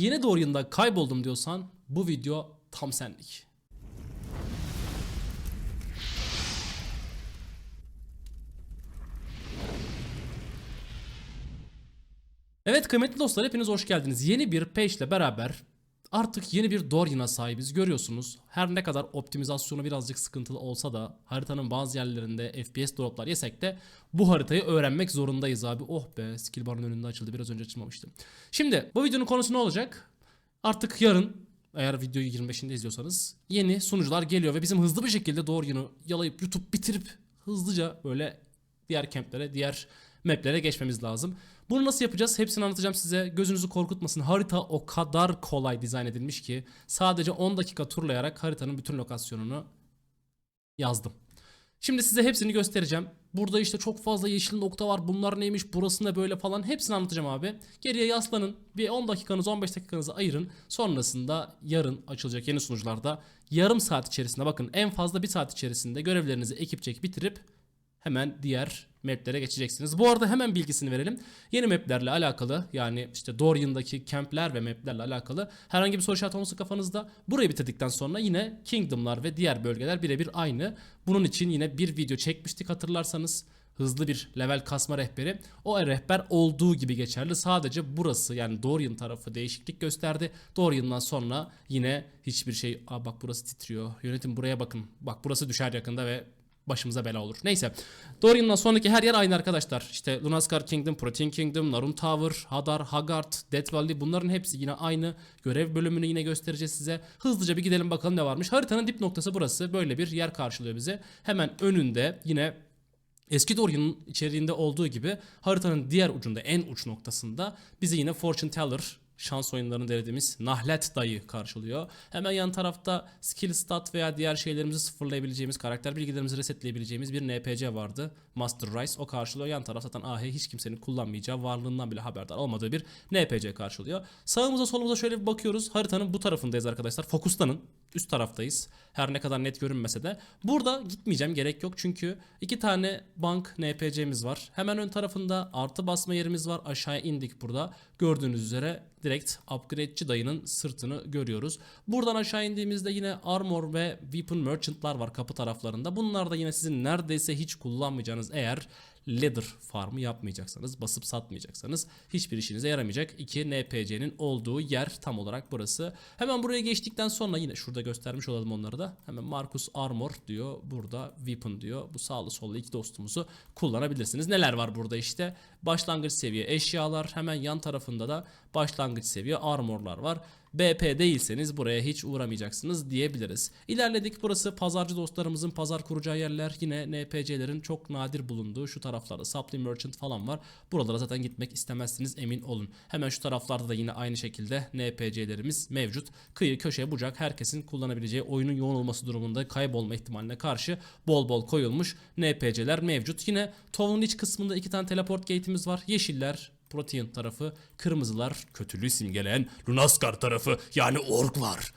yeni doğru yılında kayboldum diyorsan bu video tam senlik. Evet kıymetli dostlar hepiniz hoş geldiniz. Yeni bir patch ile beraber artık yeni bir Dorian'a sahibiz. Görüyorsunuz her ne kadar optimizasyonu birazcık sıkıntılı olsa da haritanın bazı yerlerinde FPS droplar yesek de bu haritayı öğrenmek zorundayız abi. Oh be skill barın önünde açıldı biraz önce açılmamıştı. Şimdi bu videonun konusu ne olacak? Artık yarın eğer videoyu 25'inde izliyorsanız yeni sunucular geliyor ve bizim hızlı bir şekilde Dorian'ı yalayıp YouTube bitirip hızlıca böyle diğer kemplere, diğer maplere geçmemiz lazım. Bunu nasıl yapacağız? Hepsini anlatacağım size. Gözünüzü korkutmasın. Harita o kadar kolay dizayn edilmiş ki sadece 10 dakika turlayarak haritanın bütün lokasyonunu yazdım. Şimdi size hepsini göstereceğim. Burada işte çok fazla yeşil nokta var. Bunlar neymiş? Burası ne böyle falan. Hepsini anlatacağım abi. Geriye yaslanın. Bir 10 dakikanız 15 dakikanızı ayırın. Sonrasında yarın açılacak yeni sunucularda yarım saat içerisinde bakın en fazla bir saat içerisinde görevlerinizi ekipçek bitirip hemen diğer maplere geçeceksiniz. Bu arada hemen bilgisini verelim. Yeni maplerle alakalı yani işte Dorian'daki campler ve maplerle alakalı herhangi bir soru işareti olması kafanızda burayı bitirdikten sonra yine Kingdom'lar ve diğer bölgeler birebir aynı. Bunun için yine bir video çekmiştik hatırlarsanız hızlı bir level kasma rehberi. O rehber olduğu gibi geçerli. Sadece burası yani Dorian tarafı değişiklik gösterdi. Dorian'dan sonra yine hiçbir şey... Aa bak burası titriyor. Yönetim buraya bakın. Bak burası düşer yakında ve başımıza bela olur. Neyse. Dorian'dan sonraki her yer aynı arkadaşlar. İşte Lunaskar Kingdom, Protein Kingdom, Narun Tower, Hadar, Hagard, Death Valley bunların hepsi yine aynı. Görev bölümünü yine göstereceğiz size. Hızlıca bir gidelim bakalım ne varmış. Haritanın dip noktası burası. Böyle bir yer karşılıyor bize. Hemen önünde yine Eski Dorian'ın içeriğinde olduğu gibi haritanın diğer ucunda en uç noktasında bizi yine Fortune Teller şans oyunlarını denediğimiz Nahlet dayı karşılıyor. Hemen yan tarafta skill stat veya diğer şeylerimizi sıfırlayabileceğimiz, karakter bilgilerimizi resetleyebileceğimiz bir NPC vardı. Master Rice o karşılıyor. Yan taraf zaten AH hiç kimsenin kullanmayacağı, varlığından bile haberdar olmadığı bir NPC karşılıyor. Sağımıza solumuza şöyle bir bakıyoruz. Haritanın bu tarafındayız arkadaşlar. Fokuslanın. Üst taraftayız. Her ne kadar net görünmese de. Burada gitmeyeceğim gerek yok çünkü iki tane bank NPC'miz var. Hemen ön tarafında artı basma yerimiz var. Aşağıya indik burada. Gördüğünüz üzere direkt upgrade'ci dayının sırtını görüyoruz. Buradan aşağı indiğimizde yine armor ve weapon merchant'lar var kapı taraflarında. Bunlar da yine sizin neredeyse hiç kullanmayacağınız eğer leather farmı yapmayacaksanız, basıp satmayacaksanız hiçbir işinize yaramayacak. iki NPC'nin olduğu yer tam olarak burası. Hemen buraya geçtikten sonra yine şurada göstermiş olalım onları da. Hemen Marcus Armor diyor. Burada Weapon diyor. Bu sağlı sollu iki dostumuzu kullanabilirsiniz. Neler var burada işte? Başlangıç seviye eşyalar. Hemen yan tarafında da başlangıç seviye armorlar var. BP değilseniz buraya hiç uğramayacaksınız diyebiliriz. İlerledik burası pazarcı dostlarımızın pazar kuracağı yerler. Yine NPC'lerin çok nadir bulunduğu şu taraflarda Supply Merchant falan var. Buralara zaten gitmek istemezsiniz emin olun. Hemen şu taraflarda da yine aynı şekilde NPC'lerimiz mevcut. Kıyı köşe bucak herkesin kullanabileceği oyunun yoğun olması durumunda kaybolma ihtimaline karşı bol bol koyulmuş NPC'ler mevcut. Yine Tov'un iç kısmında iki tane teleport gate'imiz var. Yeşiller Protein tarafı, kırmızılar kötülüğü simgeleyen Lunaskar tarafı yani orklar.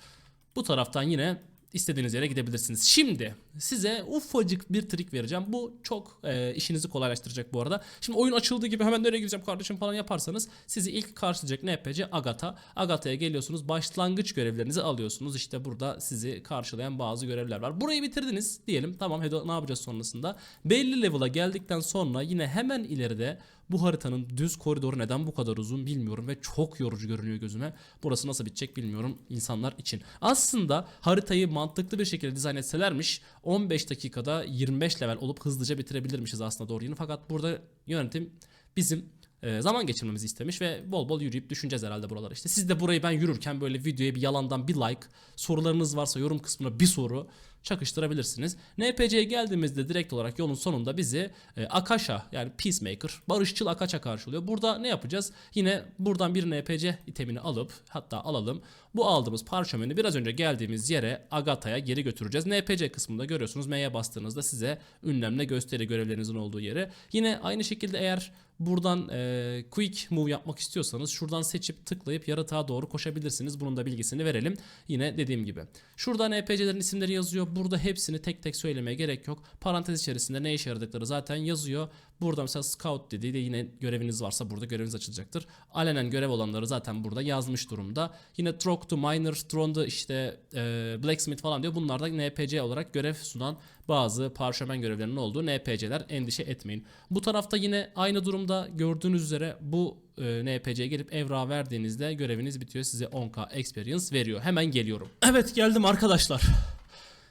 Bu taraftan yine istediğiniz yere gidebilirsiniz. Şimdi size ufacık bir trik vereceğim. Bu çok e, işinizi kolaylaştıracak bu arada. Şimdi oyun açıldığı gibi hemen nereye gideceğim kardeşim falan yaparsanız sizi ilk karşılayacak NPC Agatha. Agatha'ya geliyorsunuz. Başlangıç görevlerinizi alıyorsunuz. İşte burada sizi karşılayan bazı görevler var. Burayı bitirdiniz diyelim. Tamam ne yapacağız sonrasında? Belli level'a geldikten sonra yine hemen ileride bu haritanın düz koridoru neden bu kadar uzun bilmiyorum ve çok yorucu görünüyor gözüme. Burası nasıl bitecek bilmiyorum insanlar için. Aslında haritayı mantıklı bir şekilde dizayn etselermiş 15 dakikada 25 level olup hızlıca bitirebilirmişiz aslında doğru yine. Fakat burada yönetim bizim e, zaman geçirmemizi istemiş ve bol bol yürüyüp düşüneceğiz herhalde buraları işte. Siz de burayı ben yürürken böyle videoya bir yalandan bir like, sorularınız varsa yorum kısmına bir soru çakıştırabilirsiniz. NPC'ye geldiğimizde direkt olarak yolun sonunda bizi e, Akasha yani Peacemaker, barışçıl Akasha karşılıyor. Burada ne yapacağız? Yine buradan bir NPC itemini alıp hatta alalım. Bu aldığımız parşömeni biraz önce geldiğimiz yere Agatha'ya geri götüreceğiz. NPC kısmında görüyorsunuz M'ye bastığınızda size ünlemle gösteri görevlerinizin olduğu yeri. Yine aynı şekilde eğer buradan e, quick move yapmak istiyorsanız şuradan seçip tıklayıp yaratığa doğru koşabilirsiniz. Bunun da bilgisini verelim. Yine dediğim gibi. Şurada NPC'lerin isimleri yazıyor. Burada hepsini tek tek söylemeye gerek yok. Parantez içerisinde ne işe yaradıkları zaten yazıyor. Burada mesela scout dediği de yine göreviniz varsa burada göreviniz açılacaktır. Alenen görev olanları zaten burada yazmış durumda. Yine Trok to Miner, Tron'da işte e, Blacksmith falan diyor. Bunlar da NPC olarak görev sunan bazı parşömen görevlerinin olduğu NPC'ler endişe etmeyin. Bu tarafta yine aynı durumda gördüğünüz üzere bu e, NPC'ye gelip evrağı verdiğinizde göreviniz bitiyor. Size 10k experience veriyor. Hemen geliyorum. Evet geldim arkadaşlar.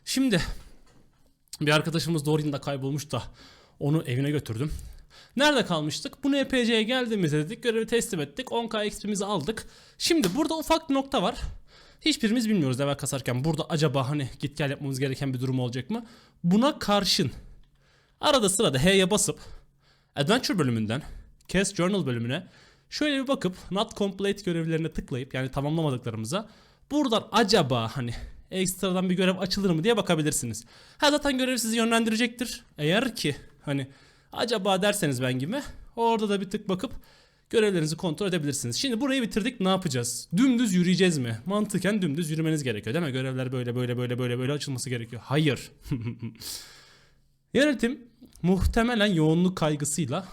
Şimdi bir arkadaşımız Dorin'de kaybolmuş da onu evine götürdüm. Nerede kalmıştık? Bu NPC'ye geldiğimizde dedik görevi teslim ettik. 10k XP'mizi aldık. Şimdi burada ufak bir nokta var. Hiçbirimiz bilmiyoruz level kasarken burada acaba hani git gel yapmamız gereken bir durum olacak mı? Buna karşın arada sırada H'ye basıp Adventure bölümünden Cast Journal bölümüne şöyle bir bakıp Not Complete görevlerine tıklayıp yani tamamlamadıklarımıza buradan acaba hani ekstradan bir görev açılır mı diye bakabilirsiniz. Ha zaten görev sizi yönlendirecektir. Eğer ki hani acaba derseniz ben gibi orada da bir tık bakıp görevlerinizi kontrol edebilirsiniz. Şimdi burayı bitirdik ne yapacağız? Dümdüz yürüyeceğiz mi? Mantıken dümdüz yürümeniz gerekiyor değil mi? Görevler böyle böyle böyle böyle böyle açılması gerekiyor. Hayır. Yönetim muhtemelen yoğunluk kaygısıyla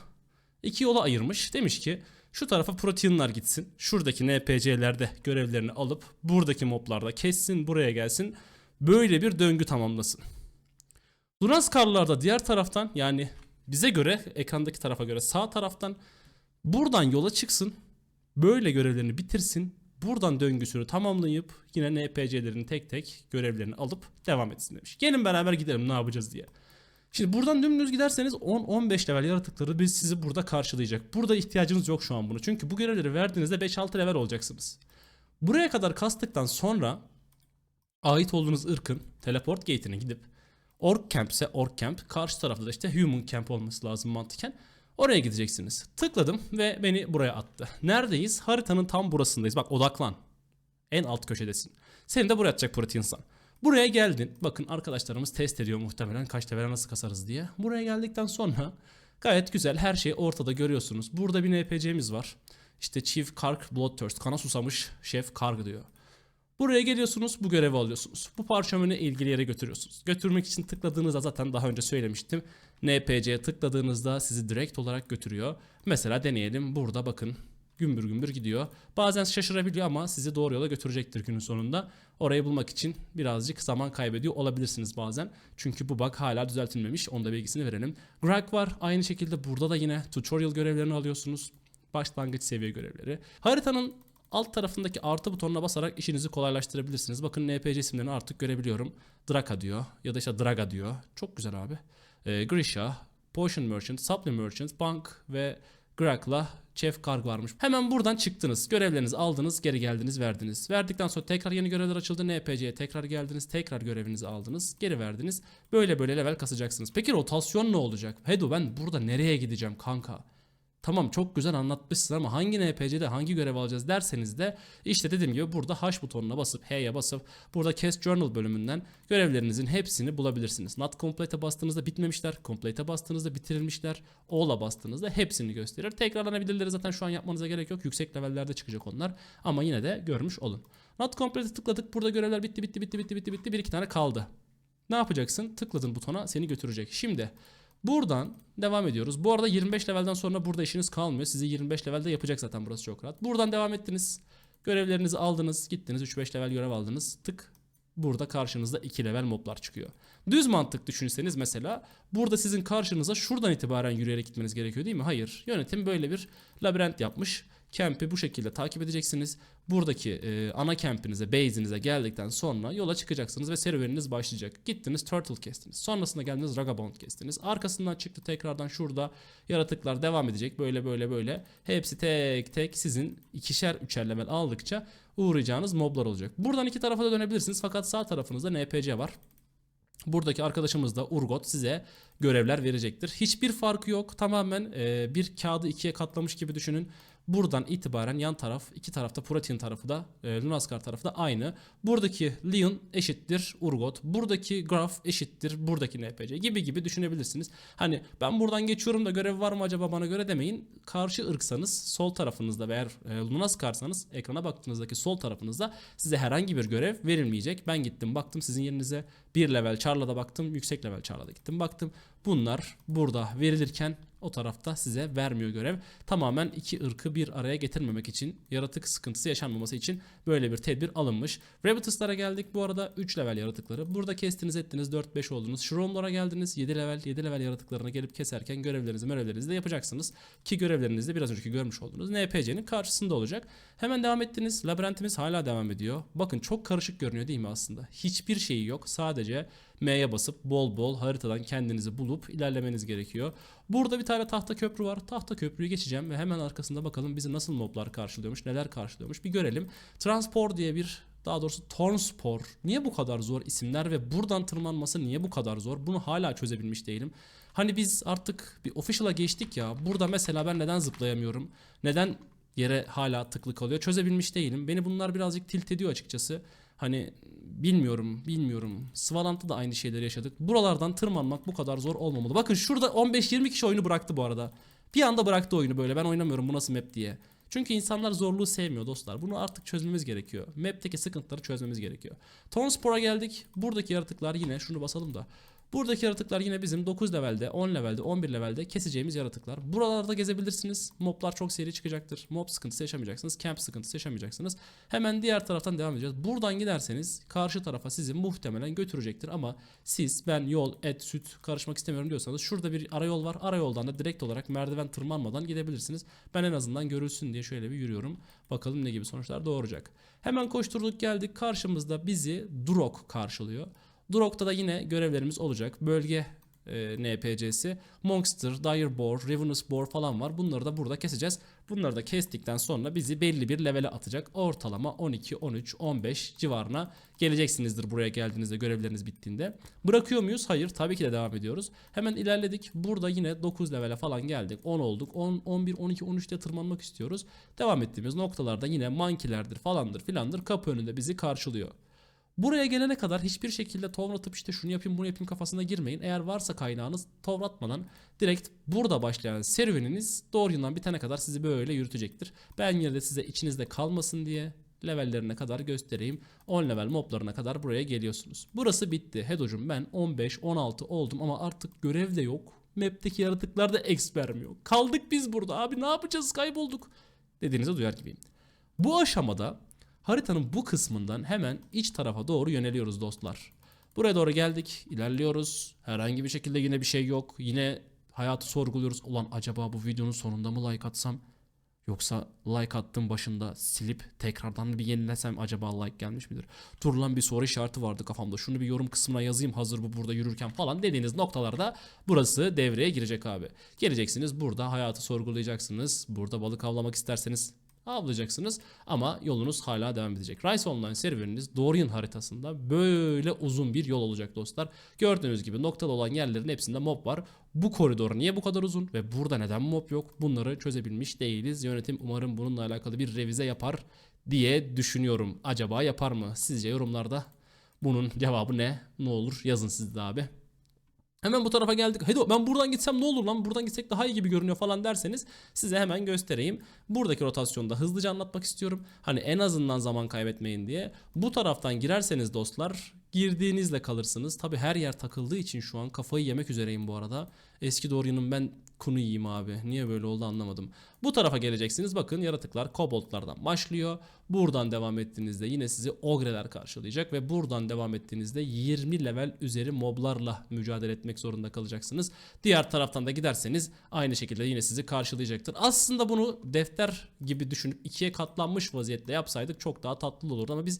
iki yola ayırmış. Demiş ki şu tarafa proteinler gitsin. Şuradaki NPC'lerde görevlerini alıp buradaki moblarda kessin, buraya gelsin. Böyle bir döngü tamamlasın. Durazkarlar da diğer taraftan yani bize göre ekrandaki tarafa göre sağ taraftan buradan yola çıksın. Böyle görevlerini bitirsin. Buradan döngüsünü tamamlayıp yine NPC'lerin tek tek görevlerini alıp devam etsin demiş. Gelin beraber gidelim ne yapacağız diye. Şimdi buradan dümdüz giderseniz 10-15 level yaratıkları biz sizi burada karşılayacak. Burada ihtiyacınız yok şu an bunu. Çünkü bu görevleri verdiğinizde 5-6 level olacaksınız. Buraya kadar kastıktan sonra ait olduğunuz ırkın teleport gate'ine gidip Orc Camp ise Orc Camp, karşı tarafta da işte Human Camp olması lazım mantıken. Oraya gideceksiniz. Tıkladım ve beni buraya attı. Neredeyiz? Haritanın tam burasındayız. Bak odaklan. En alt köşedesin. Seni de buraya atacak Proteinsan. Buraya geldin. Bakın arkadaşlarımız test ediyor muhtemelen kaç level nasıl kasarız diye. Buraya geldikten sonra gayet güzel her şeyi ortada görüyorsunuz. Burada bir NPC'miz var. İşte Chief Kark Bloodthirst. Kana susamış Şef Karg diyor. Buraya geliyorsunuz bu görevi alıyorsunuz. Bu parşömeni ilgili yere götürüyorsunuz. Götürmek için tıkladığınızda zaten daha önce söylemiştim. NPC'ye tıkladığınızda sizi direkt olarak götürüyor. Mesela deneyelim burada bakın gümbür gümbür gidiyor. Bazen şaşırabiliyor ama sizi doğru yola götürecektir günün sonunda. Orayı bulmak için birazcık zaman kaybediyor olabilirsiniz bazen. Çünkü bu bug hala düzeltilmemiş. Onda bilgisini verelim. Greg var. Aynı şekilde burada da yine tutorial görevlerini alıyorsunuz. Başlangıç seviye görevleri. Haritanın alt tarafındaki artı butonuna basarak işinizi kolaylaştırabilirsiniz. Bakın NPC isimlerini artık görebiliyorum. Draka diyor ya da işte Draga diyor. Çok güzel abi. Ee, Grisha, Potion Merchant, Supply Merchant, Bank ve Grak'la Chef Karg varmış. Hemen buradan çıktınız. Görevlerinizi aldınız, geri geldiniz, verdiniz. Verdikten sonra tekrar yeni görevler açıldı. NPC'ye tekrar geldiniz, tekrar görevinizi aldınız, geri verdiniz. Böyle böyle level kasacaksınız. Peki rotasyon ne olacak? Hedo ben burada nereye gideceğim kanka? Tamam çok güzel anlatmışsın ama hangi NPC'de hangi görev alacağız derseniz de işte dediğim gibi burada H butonuna basıp H'ye basıp burada Cast Journal bölümünden görevlerinizin hepsini bulabilirsiniz. Not Complete'e bastığınızda bitmemişler. Complete'e bastığınızda bitirilmişler. All'a bastığınızda hepsini gösterir. Tekrarlanabilirleri zaten şu an yapmanıza gerek yok. Yüksek levellerde çıkacak onlar. Ama yine de görmüş olun. Not Complete'e tıkladık. Burada görevler bitti bitti bitti bitti bitti bitti. Bir iki tane kaldı. Ne yapacaksın? Tıkladın butona seni götürecek. Şimdi Buradan devam ediyoruz. Bu arada 25 levelden sonra burada işiniz kalmıyor. Sizi 25 levelde yapacak zaten burası çok rahat. Buradan devam ettiniz. Görevlerinizi aldınız. Gittiniz 3-5 level görev aldınız. Tık. Burada karşınızda 2 level moblar çıkıyor. Düz mantık düşünseniz mesela burada sizin karşınıza şuradan itibaren yürüyerek gitmeniz gerekiyor değil mi? Hayır. Yönetim böyle bir labirent yapmış. Camp'i bu şekilde takip edeceksiniz. Buradaki e, ana camp'inize, base'inize geldikten sonra yola çıkacaksınız ve serüveniniz başlayacak. Gittiniz Turtle kestiniz. Sonrasında geldiniz Ragabond kestiniz. Arkasından çıktı tekrardan şurada yaratıklar devam edecek. Böyle böyle böyle. Hepsi tek tek sizin ikişer üçer aldıkça uğrayacağınız moblar olacak. Buradan iki tarafa da dönebilirsiniz fakat sağ tarafınızda NPC var. Buradaki arkadaşımız da Urgot size görevler verecektir. Hiçbir farkı yok. Tamamen e, bir kağıdı ikiye katlamış gibi düşünün. Buradan itibaren yan taraf, iki tarafta Protein tarafı da, e, Lunaskar tarafı da aynı. Buradaki Leon eşittir Urgot. Buradaki Graph eşittir buradaki NPC gibi gibi düşünebilirsiniz. Hani ben buradan geçiyorum da görev var mı acaba bana göre demeyin. Karşı ırksanız sol tarafınızda ve eğer e, Lunaskar'sanız ekrana baktığınızdaki sol tarafınızda size herhangi bir görev verilmeyecek. Ben gittim baktım sizin yerinize bir level Charla'da baktım, yüksek level Charla'da gittim baktım. Bunlar burada verilirken o tarafta size vermiyor görev. Tamamen iki ırkı bir araya getirmemek için, yaratık sıkıntısı yaşanmaması için böyle bir tedbir alınmış. Rabbitus'lara geldik bu arada 3 level yaratıkları. Burada kestiniz ettiniz 4-5 oldunuz. Shroom'lara geldiniz 7 level 7 level yaratıklarına gelip keserken görevlerinizi görevlerinizi de yapacaksınız. Ki görevleriniz de biraz önceki görmüş olduğunuz NPC'nin karşısında olacak. Hemen devam ettiniz. Labirentimiz hala devam ediyor. Bakın çok karışık görünüyor değil mi aslında? Hiçbir şeyi yok. Sadece M'ye basıp bol bol haritadan kendinizi bulup ilerlemeniz gerekiyor. Burada bir tane tahta köprü var. Tahta köprüyü geçeceğim ve hemen arkasında bakalım bizi nasıl moblar karşılıyormuş, neler karşılıyormuş bir görelim. Transport diye bir daha doğrusu Tornspor. Niye bu kadar zor isimler ve buradan tırmanması niye bu kadar zor? Bunu hala çözebilmiş değilim. Hani biz artık bir official'a geçtik ya. Burada mesela ben neden zıplayamıyorum? Neden yere hala tıklı kalıyor? Çözebilmiş değilim. Beni bunlar birazcık tilt ediyor açıkçası. Hani bilmiyorum, bilmiyorum. Svalant'ta da aynı şeyleri yaşadık. Buralardan tırmanmak bu kadar zor olmamalı. Bakın şurada 15-20 kişi oyunu bıraktı bu arada. Bir anda bıraktı oyunu böyle. Ben oynamıyorum bu nasıl map diye. Çünkü insanlar zorluğu sevmiyor dostlar. Bunu artık çözmemiz gerekiyor. Map'teki sıkıntıları çözmemiz gerekiyor. Tonspor'a geldik. Buradaki yaratıklar yine şunu basalım da. Buradaki yaratıklar yine bizim 9 levelde, 10 levelde, 11 levelde keseceğimiz yaratıklar. Buralarda gezebilirsiniz. Moblar çok seri çıkacaktır. Mob sıkıntısı yaşamayacaksınız. Camp sıkıntısı yaşamayacaksınız. Hemen diğer taraftan devam edeceğiz. Buradan giderseniz karşı tarafa sizi muhtemelen götürecektir ama siz ben yol, et, süt karışmak istemiyorum diyorsanız şurada bir arayol var. Arayoldan da direkt olarak merdiven tırmanmadan gidebilirsiniz. Ben en azından görülsün diye şöyle bir yürüyorum. Bakalım ne gibi sonuçlar doğuracak. Hemen koşturduk geldik. Karşımızda bizi Durok karşılıyor. Durok'ta da yine görevlerimiz olacak. Bölge e, NPC'si, Monster, Dire Boar, Ravenous Boar falan var. Bunları da burada keseceğiz. Bunları da kestikten sonra bizi belli bir levele atacak. Ortalama 12, 13, 15 civarına geleceksinizdir buraya geldiğinizde görevleriniz bittiğinde. Bırakıyor muyuz? Hayır. Tabii ki de devam ediyoruz. Hemen ilerledik. Burada yine 9 levele falan geldik. 10 olduk. 10, 11, 12, 13'te tırmanmak istiyoruz. Devam ettiğimiz noktalarda yine mankilerdir falandır filandır kapı önünde bizi karşılıyor. Buraya gelene kadar hiçbir şekilde tovratıp işte şunu yapayım bunu yapayım kafasına girmeyin. Eğer varsa kaynağınız tovratmadan direkt burada başlayan serüveniniz doğru yıldan bitene kadar sizi böyle yürütecektir. Ben yine de size içinizde kalmasın diye levellerine kadar göstereyim. 10 level moblarına kadar buraya geliyorsunuz. Burası bitti. Hedocum ben 15-16 oldum ama artık görev de yok. Map'teki yaratıklar da exp vermiyor. Kaldık biz burada abi ne yapacağız kaybolduk dediğinizi duyar gibiyim. Bu aşamada Haritanın bu kısmından hemen iç tarafa doğru yöneliyoruz dostlar. Buraya doğru geldik, ilerliyoruz. Herhangi bir şekilde yine bir şey yok. Yine hayatı sorguluyoruz. Ulan acaba bu videonun sonunda mı like atsam? Yoksa like attım başında silip tekrardan bir yenilesem acaba like gelmiş midir? Dur lan bir soru işareti vardı kafamda. Şunu bir yorum kısmına yazayım hazır bu burada yürürken falan dediğiniz noktalarda burası devreye girecek abi. Geleceksiniz burada hayatı sorgulayacaksınız. Burada balık avlamak isterseniz avlayacaksınız ama yolunuz hala devam edecek. Rise Online serveriniz Dorian haritasında böyle uzun bir yol olacak dostlar. Gördüğünüz gibi noktalı olan yerlerin hepsinde mob var. Bu koridor niye bu kadar uzun ve burada neden mob yok? Bunları çözebilmiş değiliz. Yönetim umarım bununla alakalı bir revize yapar diye düşünüyorum. Acaba yapar mı? Sizce yorumlarda bunun cevabı ne? Ne olur yazın siz de abi. Hemen bu tarafa geldik. Hedo ben buradan gitsem ne olur lan? Buradan gitsek daha iyi gibi görünüyor falan derseniz size hemen göstereyim. Buradaki rotasyonu da hızlıca anlatmak istiyorum. Hani en azından zaman kaybetmeyin diye. Bu taraftan girerseniz dostlar girdiğinizle kalırsınız. Tabi her yer takıldığı için şu an kafayı yemek üzereyim bu arada. Eski Dorian'ın ben kunu yiyeyim abi. Niye böyle oldu anlamadım. Bu tarafa geleceksiniz. Bakın yaratıklar koboldlardan başlıyor. Buradan devam ettiğinizde yine sizi ogreler karşılayacak ve buradan devam ettiğinizde 20 level üzeri moblarla mücadele etmek zorunda kalacaksınız. Diğer taraftan da giderseniz aynı şekilde yine sizi karşılayacaktır. Aslında bunu defter gibi düşünüp ikiye katlanmış vaziyette yapsaydık çok daha tatlı olurdu ama biz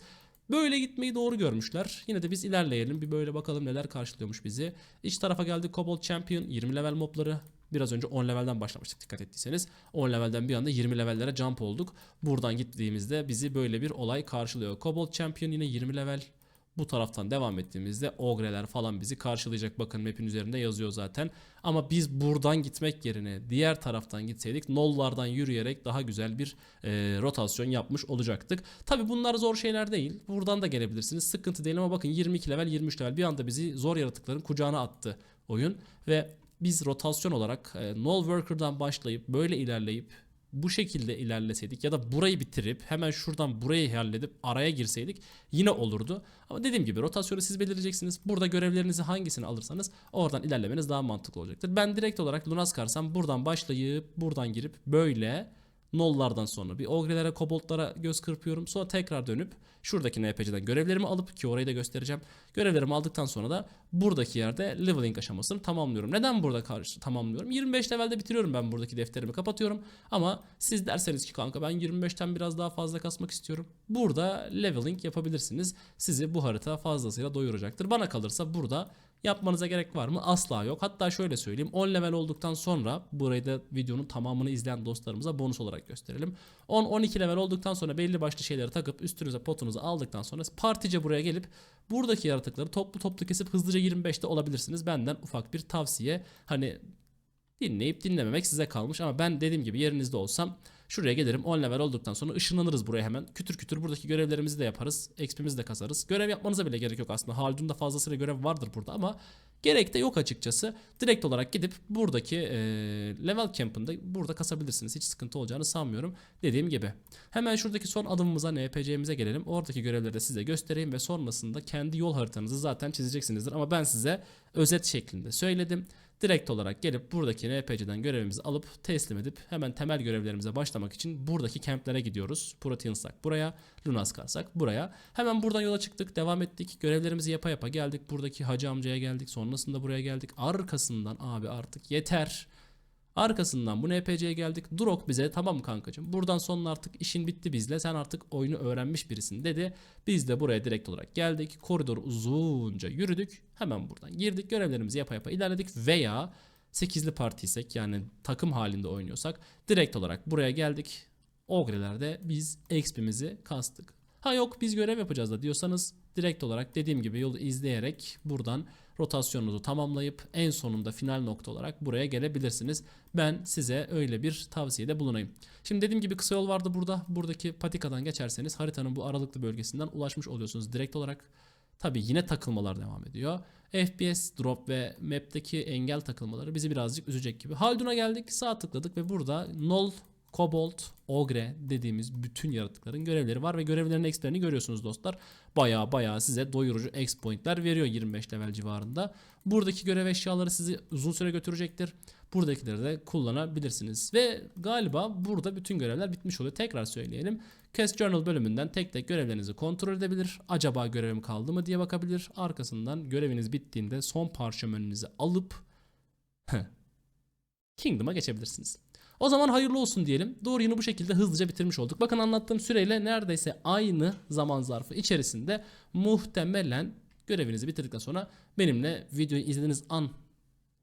Böyle gitmeyi doğru görmüşler. Yine de biz ilerleyelim. Bir böyle bakalım neler karşılıyormuş bizi. İç tarafa geldik. Cobalt Champion 20 level mobları. Biraz önce 10 levelden başlamıştık dikkat ettiyseniz. 10 levelden bir anda 20 levellere jump olduk. Buradan gittiğimizde bizi böyle bir olay karşılıyor. Cobalt Champion yine 20 level. Bu taraftan devam ettiğimizde ogreler falan bizi karşılayacak. Bakın map'in üzerinde yazıyor zaten. Ama biz buradan gitmek yerine diğer taraftan gitseydik nollardan yürüyerek daha güzel bir e, rotasyon yapmış olacaktık. Tabi bunlar zor şeyler değil. Buradan da gelebilirsiniz. Sıkıntı değil ama bakın 22 level 23 level bir anda bizi zor yaratıkların kucağına attı oyun. Ve biz rotasyon olarak e, null worker'dan başlayıp böyle ilerleyip bu şekilde ilerleseydik ya da burayı bitirip hemen şuradan burayı halledip araya girseydik yine olurdu. Ama dediğim gibi rotasyonu siz belirleyeceksiniz. Burada görevlerinizi hangisini alırsanız oradan ilerlemeniz daha mantıklı olacaktır. Ben direkt olarak Lunaskarsam buradan başlayıp buradan girip böyle nollardan sonra bir ogrelere, koboldlara göz kırpıyorum. Sonra tekrar dönüp şuradaki NPC'den görevlerimi alıp ki orayı da göstereceğim. Görevlerimi aldıktan sonra da buradaki yerde leveling aşamasını tamamlıyorum. Neden burada karşı tamamlıyorum? 25 levelde bitiriyorum ben buradaki defterimi kapatıyorum. Ama siz derseniz ki kanka ben 25'ten biraz daha fazla kasmak istiyorum. Burada leveling yapabilirsiniz. Sizi bu harita fazlasıyla doyuracaktır. Bana kalırsa burada Yapmanıza gerek var mı? Asla yok. Hatta şöyle söyleyeyim. 10 level olduktan sonra burayı da videonun tamamını izleyen dostlarımıza bonus olarak gösterelim. 10-12 level olduktan sonra belli başlı şeyleri takıp üstünüze potunuzu aldıktan sonra partice buraya gelip buradaki yaratıkları toplu toplu kesip hızlıca 25'te olabilirsiniz. Benden ufak bir tavsiye. Hani dinleyip dinlememek size kalmış ama ben dediğim gibi yerinizde olsam şuraya gelirim 10 level olduktan sonra ışınlanırız buraya hemen. Kütür kütür buradaki görevlerimizi de yaparız XP'mizi de kasarız. Görev yapmanıza bile gerek yok aslında. Haldun'da fazlasıyla görev vardır burada ama gerek de yok açıkçası. Direkt olarak gidip buradaki e, level camp'ında burada kasabilirsiniz. Hiç sıkıntı olacağını sanmıyorum dediğim gibi. Hemen şuradaki son adımımıza NPC'mize gelelim. Oradaki görevleri de size göstereyim ve sonrasında kendi yol haritanızı zaten çizeceksinizdir. Ama ben size özet şeklinde söyledim direkt olarak gelip buradaki NPC'den görevimizi alıp teslim edip hemen temel görevlerimize başlamak için buradaki kemplere gidiyoruz. Proteansak buraya, Lunaskarsak buraya. Hemen buradan yola çıktık, devam ettik. Görevlerimizi yapa yapa geldik. Buradaki hacı amcaya geldik. Sonrasında buraya geldik. Arkasından abi artık yeter. Arkasından bu NPC'ye geldik. Durok bize tamam kankacığım buradan sonra artık işin bitti bizle. Sen artık oyunu öğrenmiş birisin dedi. Biz de buraya direkt olarak geldik. Koridoru uzunca yürüdük. Hemen buradan girdik. Görevlerimizi yapa yapa ilerledik. Veya 8'li partiysek yani takım halinde oynuyorsak direkt olarak buraya geldik. Ogre'lerde biz XP'mizi kastık. Ha yok biz görev yapacağız da diyorsanız direkt olarak dediğim gibi yolu izleyerek buradan rotasyonunuzu tamamlayıp en sonunda final nokta olarak buraya gelebilirsiniz. Ben size öyle bir tavsiyede bulunayım. Şimdi dediğim gibi kısa yol vardı burada. Buradaki patikadan geçerseniz haritanın bu aralıklı bölgesinden ulaşmış oluyorsunuz direkt olarak. Tabi yine takılmalar devam ediyor. FPS drop ve map'teki engel takılmaları bizi birazcık üzecek gibi. Haldun'a geldik sağ tıkladık ve burada null Kobold, Ogre dediğimiz bütün yaratıkların görevleri var ve görevlerin ex'lerini görüyorsunuz dostlar. Baya baya size doyurucu X pointler veriyor 25 level civarında. Buradaki görev eşyaları sizi uzun süre götürecektir. Buradakileri de kullanabilirsiniz. Ve galiba burada bütün görevler bitmiş oluyor. Tekrar söyleyelim. Quest Journal bölümünden tek tek görevlerinizi kontrol edebilir. Acaba görevim kaldı mı diye bakabilir. Arkasından göreviniz bittiğinde son parşömeninizi alıp Kingdom'a geçebilirsiniz. O zaman hayırlı olsun diyelim. Doğru yine bu şekilde hızlıca bitirmiş olduk. Bakın anlattığım süreyle neredeyse aynı zaman zarfı içerisinde muhtemelen görevinizi bitirdikten sonra benimle videoyu izlediğiniz an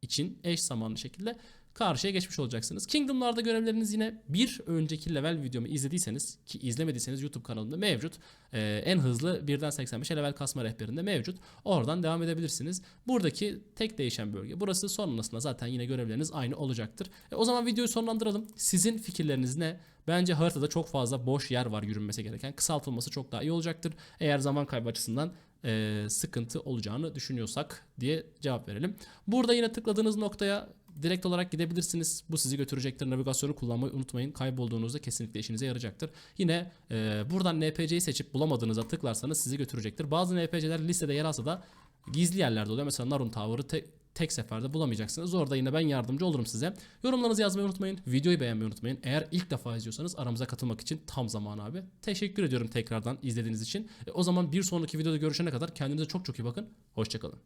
için eş zamanlı şekilde karşıya geçmiş olacaksınız. Kingdom'larda görevleriniz yine bir önceki level videomu izlediyseniz ki izlemediyseniz YouTube kanalımda mevcut. Ee, en hızlı 1'den 85'e level kasma rehberinde mevcut. Oradan devam edebilirsiniz. Buradaki tek değişen bölge. Burası sonrasında zaten yine görevleriniz aynı olacaktır. E, o zaman videoyu sonlandıralım. Sizin fikirleriniz ne? Bence haritada çok fazla boş yer var yürünmesi gereken. Kısaltılması çok daha iyi olacaktır. Eğer zaman kaybı açısından e, sıkıntı olacağını düşünüyorsak diye cevap verelim. Burada yine tıkladığınız noktaya direkt olarak gidebilirsiniz. Bu sizi götürecektir. Navigasyonu kullanmayı unutmayın. Kaybolduğunuzda kesinlikle işinize yarayacaktır. Yine e, buradan NPC'yi seçip bulamadığınızda tıklarsanız sizi götürecektir. Bazı NPC'ler listede yer alsa da gizli yerlerde oluyor. Mesela Narun Tower'ı te- tek seferde bulamayacaksınız. Orada yine ben yardımcı olurum size. Yorumlarınızı yazmayı unutmayın. Videoyu beğenmeyi unutmayın. Eğer ilk defa izliyorsanız aramıza katılmak için tam zaman abi. Teşekkür ediyorum tekrardan izlediğiniz için. E, o zaman bir sonraki videoda görüşene kadar kendinize çok çok iyi bakın. Hoşçakalın.